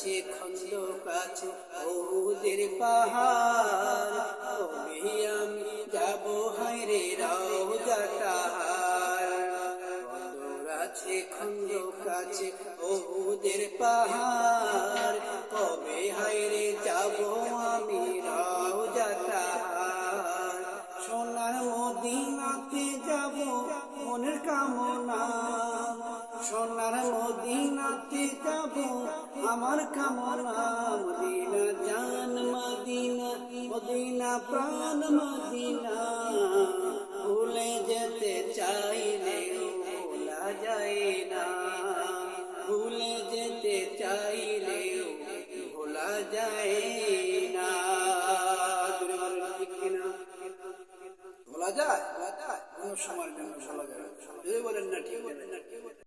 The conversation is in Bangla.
আছে খন্দ কাছে ওদের পাহাড়। কবে আমি যাব হাইরে রাও জাতাহার মধুর আছে খন্দ কাছে ওদের পাহাড়। কবে হাইরে যাব আমি রাও জাতাহার সোনার মদিনাতে যাব, মনের কামনা সোনার মদিনাতে যাব। আমার কামনা মদিনা জান মদিনা মদিনা প্রাণ মদিনা। ভুলে যেতে চাইলে ভোলা যায় না। ভুলে যেতে চাইলে ভোলা যায় না? ভোলা যায়? কোনো সময়ের যায় বলেন না, ঠিক বলেন। না